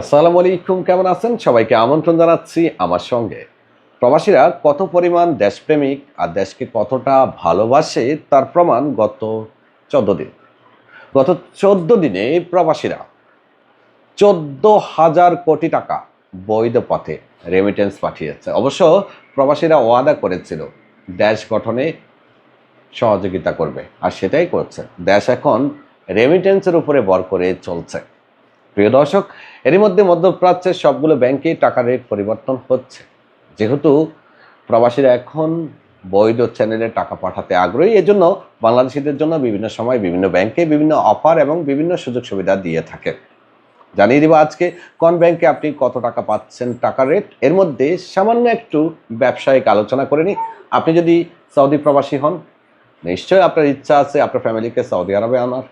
আসসালামু আলাইকুম, কেমন আছেন? সবাইকে আমন্ত্রণ জানাচ্ছি আমার সঙ্গে। প্রবাসীরা কত পরিমাণ দেশপ্রেমিক আর দেশকে কতটা ভালোবাসে তার প্রমাণ গত চোদ্দ দিন। গত চোদ্দ দিনে প্রবাসীরা চোদ্দ হাজার কোটি টাকা বৈধ পথে রেমিটেন্স পাঠিয়েছে। অবশ্য প্রবাসীরা ওয়াদা করেছিল, দেশ গঠনে সহযোগিতা করবে। আর সেটাই করছে। দেশ এখন রেমিটেন্সের উপরে ভর করে চলছে। প্রিয় দর্শক, এরই মধ্যে মধ্যপ্রাচ্যের সবগুলো ব্যাংকে টাকার রেট পরিবর্তন হচ্ছে। যেহেতু প্রবাসীরা এখন বৈধ চ্যানেলে টাকা পাঠাতে আগ্রহী, এজন্য বাংলাদেশিদের জন্য বিভিন্ন সময় বিভিন্ন ব্যাংকে বিভিন্ন অফার এবং বিভিন্ন সুযোগ সুবিধা দিয়ে থাকে। জানিয়ে দিব আজকে, কোন ব্যাংকে আপনি কত টাকা পাচ্ছেন টাকার রেট? এর মধ্যে সামান্য একটু ব্যবসায়িক আলোচনা করে নিই। আপনি যদি সৌদি প্রবাসী হন, নিশ্চয়ই আপনার ইচ্ছা আছে, আপনার ফ্যামিলিকে সৌদি আরবে আনার।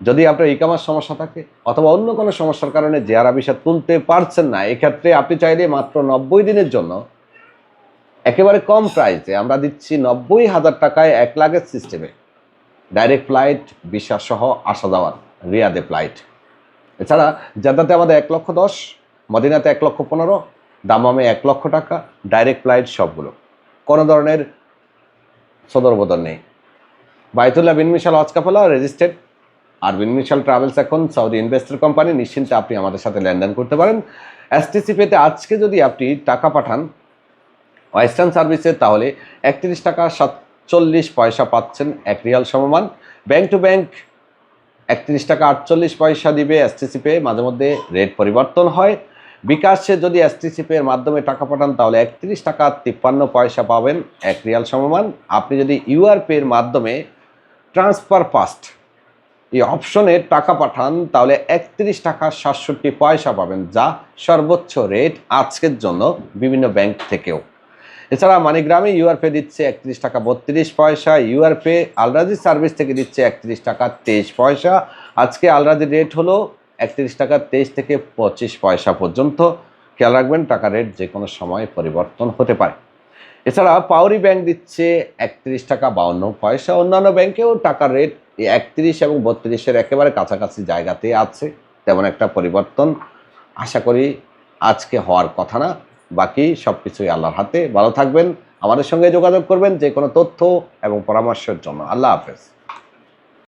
যদি আপনার ইকামার সমস্যা থাকে অথবা অন্য কোনো সমস্যার কারণে জেআরা ভিসা তুলতে পারছেন না, এক্ষেত্রে আপনি চাইলে মাত্র নব্বই দিনের জন্য একেবারে কম প্রাইসে আমরা দিচ্ছি নব্বই হাজার টাকায় এক লাখের সিস্টেমে ডাইরেক্ট ফ্লাইট ভিসা সহ আসা যাওয়ার রিয়াদে ফ্লাইট এছাড়া জাদাতে আমাদের এক লক্ষ দশ, মদিনাতে এক লক্ষ পনেরো দামামে এক লক্ষ টাকা ডাইরেক্ট ফ্লাইট সবগুলো। কোনো ধরনের সদর বদল নেই। বাইতুল্লাহ বিন মিশাল রেজিস্টার্ড আর বিন মিশাল ট্রাভেলস এখন সৌদি ইনভেস্টর কোম্পানি। নিশ্চিন্তে আপনি আমাদের সাথে লেনদেন করতে পারেন। এসটিসি পেতে আজকে যদি আপনি টাকা পাঠান, ওয়েস্টার্ন সার্ভিসে, তাহলে একত্রিশ টাকা সাতচল্লিশ পয়সা পাচ্ছেন এক রিয়াল সমমান। ব্যাংক টু ব্যাংক একত্রিশ টাকা আটচল্লিশ পয়সা দিবে এসটিসি পে মাঝে মধ্যে রেট পরিবর্তন হয়। বিকাশে যদি এসটিসি পে এর মাধ্যমে টাকা পাঠান, তাহলে একত্রিশ টাকা তিপ্পান্ন পয়সা পাবেন এক রিয়াল সমমান। আপনি যদি ইউআর পে এর মাধ্যমে ট্রান্সফার পাস্ট এই অপশনে টাকা পাঠান, তাহলে একত্রিশ টাকা সাতষট্টি পয়সা পাবেন, যা সর্বোচ্চ রেট আজকের জন্য বিভিন্ন ব্যাংক থেকেও। এছাড়া মানিগ্রামে ইউআরপে দিচ্ছে একত্রিশ টাকা বত্রিশ পয়সা ইউআরপে আলরাজি সার্ভিস থেকে দিচ্ছে একত্রিশ টাকা তেইশ পয়সা। আজকে আলরাজির রেট হলো একত্রিশ টাকা তেইশ থেকে পঁচিশ পয়সা পর্যন্ত। খেয়াল রাখবেন, টাকা রেট যে কোনো সময় পরিবর্তন হতে পারে। এছাড়া পাউরি ব্যাংক দিচ্ছে একত্রিশ টাকা বাউন্ন পয়সা। অন্যান্য ব্যাংকেও টাকার রেট একত্রিশ এবং বত্রিশের একেবারে কাছাকাছি জায়গাতে আছে। তেমন একটা পরিবর্তন আশা করি আজকে হওয়ার কথা না। বাকি সব কিছুই আল্লাহর হাতে। ভালো থাকবেন, আমাদের সঙ্গে যোগাযোগ করবেন যে কোনো তথ্য এবং পরামর্শের জন্য। আল্লাহ হাফেজ।